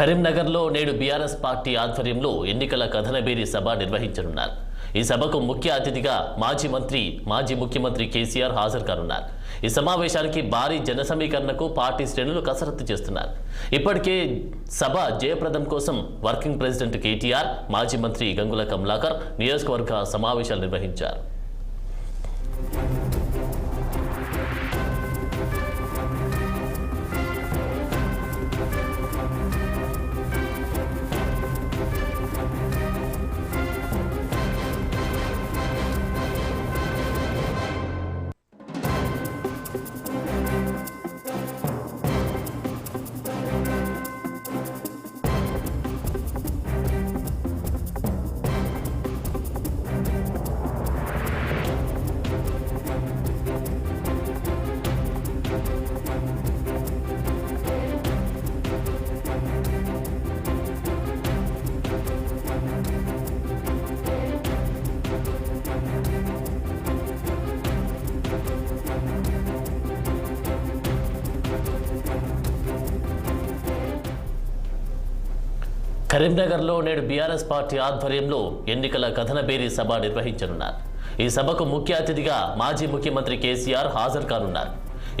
కరీంనగర్లో నేడు BRS party ఆధ్వర్యంలో ఎన్నికల కథనబేరి సభ నిర్వహించనున్నారు. ఈ సభకు ముఖ్య అతిథిగా మాజీ మంత్రి మాజీ ముఖ్యమంత్రి కేసీఆర్ హాజరు కానున్నారు ఈ సమావేశానికి భారీ జన సమీకరణకు పార్టీ శ్రేణులు కసరత్తు చేస్తున్నారు. ఇప్పటికే సభ జయప్రదం కోసం వర్కింగ్ ప్రెసిడెంట్ కేటీఆర్ మాజీ మంత్రి గంగుల కమలాకర్ నియోజకవర్గ సమావేశాలు నిర్వహించారు. కరీంనగర్లో నేడు బీఆర్ఎస్ పార్టీ ఆధ్వర్యంలో ఎన్నికల కథనబేరి సభ నిర్వహించనున్నారు. ఈ సభకు ముఖ్య అతిథిగా మాజీ ముఖ్యమంత్రి కేసీఆర్ హాజరు కానున్నారు.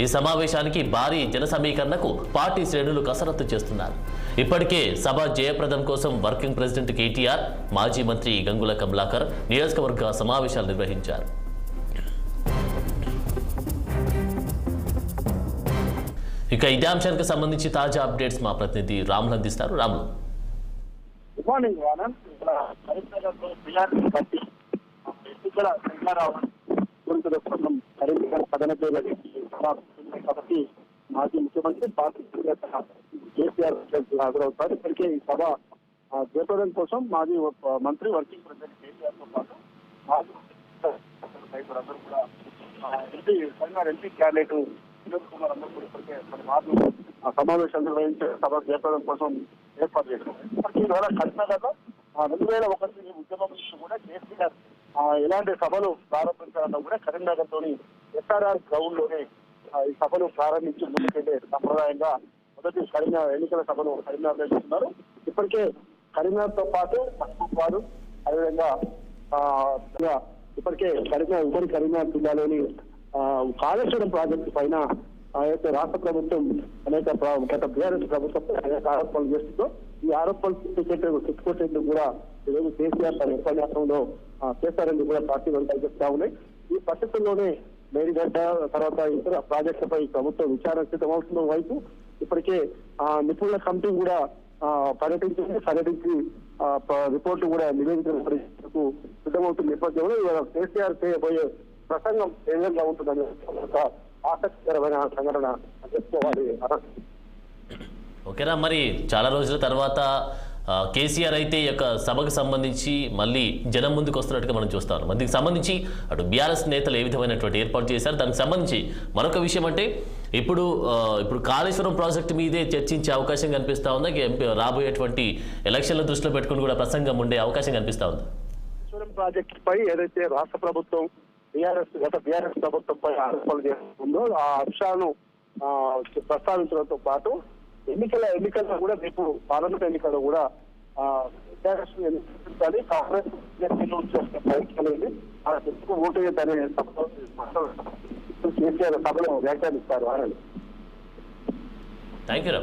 ఈ సమావేశానికి భారీ జన సమీకరణకు పార్టీ శ్రేణులు కసరత్తు చేస్తున్నారు. ఇప్పటికే సభ జయప్రదం కోసం వర్కింగ్ ప్రెసిడెంట్ కేటీఆర్ మాజీ మంత్రి గంగుల కమలాకర్ నియోజకవర్గ సమావేశాలు నిర్వహించారు. ఇక ఇదే అంశానికి సంబంధించి తాజా అప్డేట్స్ మా ప్రతినిధి రాములు అందిస్తారు. రాములు. గుడ్ మార్నింగ్ ఆనంద్ ఇక్కడ కరీంనగర్లో బీఆర్ఎస్ పార్టీ ఎన్నికల శంకరావు గురించిన కోసం కరీంనగర్ పదనపేట కాబట్టి మాజీ ముఖ్యమంత్రి పార్టీ అధినేత కేసీఆర్ హాజరవుతారు ఇప్పటికే ఈ సభ ఆ, జయప్రదం కోసం మాజీ మంత్రి వర్కింగ్ ప్రెసిడెంట్ కేసీఆర్తో పాటు మాజీ ముఖ్యమంత్రి అందరూ కూడా ఆ, MP Karimnagar MP candidate Vinod Kumar అందరూ కూడా ఇప్పటికే మరి సమావేశం నిర్వహించే సభ జయప్రదం కోసం ఏర్పాటు చేశారు ఈ ఇవాళ కరీంనగర్ రెండు వేల ఒకటి ఉద్యమం నుంచి కూడా కేసీఆర్ ఎలాంటి సభలు ప్రారంభించాలన్నా కూడా కరీంనగర్లోని ఎస్ఆర్ఆర్ గ్రౌండ్లోనే ఈ సభలు ప్రారంభించి ముందుకెళ్ళే సంప్రదాయంగా మొదటి కరీంనగర్ ఎన్నికల సభలు కరీంనగర్ నిర్వహిస్తున్నారు ఇప్పటికే కరీంనగర్తో పాటు వారు అదేవిధంగా ఇప్పటికే కరీంనగర్ ఉమ్మడి కరీంనగర్ జిల్లాలోని కాళేశ్వరం ప్రాజెక్టు పైన రాష్ట్ర ప్రభుత్వం అనేక గత బీఆర్ఎస్ ప్రభుత్వం అనేక ఆరోపణలు చేస్తుందో ఈ ఆరోపణలు చుట్టుకొట్టే- చుట్టుకొట్టేందుకు కూడా ఈరోజు కేసీఆర్ తన ఉపన్యాసంలో చేశారని కూడా పార్టీ వాళ్ళు చెప్తా ఉన్నాయి. ఈ పరిస్థితుల్లోనే మేడిగడ్డ తర్వాత ఇతర ప్రాజెక్టులపై ప్రభుత్వం విచారణ సిద్ధమవుతున్న వైపు ఇప్పటికే ఆ, నిపుణుల కమిటీ కూడా పర్యటించింది. పర్యటించి రిపోర్టు కూడా నివేదించిన పరిస్థితులకు సిద్ధమవుతున్న నేపథ్యంలో ఇవాళ కేసీఆర్ చేయబోయే ప్రసంగం ఏ విధంగా ఉంటుందని ఒక ఆసక్తికరమైన సంఘటన చెప్పుకోవాలి. ఓకేనా మరి చాలా రోజుల తర్వాత కేసీఆర్ అయితే ఈ యొక్క సభకు సంబంధించి మళ్ళీ జనం ముందుకు వస్తున్నట్టుగా మనం చూస్తాం దీనికి సంబంధించి అటు బీఆర్ఎస్ నేతలు ఏ విధమైనటువంటి ఏర్పాటు చేశారు? దానికి సంబంధించి మరొక విషయం అంటే ఇప్పుడు ఇప్పుడు కాళేశ్వరం ప్రాజెక్టు మీదే చర్చించే అవకాశం కనిపిస్తూ ఉందా? రాబోయేటువంటి ఎలక్షన్ల దృష్టిలో పెట్టుకుని కూడా ప్రసంగం ఉండే అవకాశం కనిపిస్తూ ఉందా? కాళేశ్వరం ప్రాజెక్టు పై ఏదైతే రాష్ట్ర ప్రభుత్వం బీఆర్ఎస్ గత బీఆర్ఎస్ ప్రభుత్వంపై ఆరోపణలు చేస్తుందో ఆ అంశాలను ప్రస్తావించడంతో పాటు ఎన్నికల ఎన్నికల్లో కూడా రేపు పార్లమెంట్ ఎన్నికల్లో కూడా బీఆర్ఎస్ కాంగ్రెస్ ఎన్నికలు చేసిన ప్రయత్నాలు ఆ ఎందుకు ఓటు వేయద్దనే కేసీఆర్ సభలో వ్యాఖ్యానిస్తారు ఆయన థ్యాంక్ యూ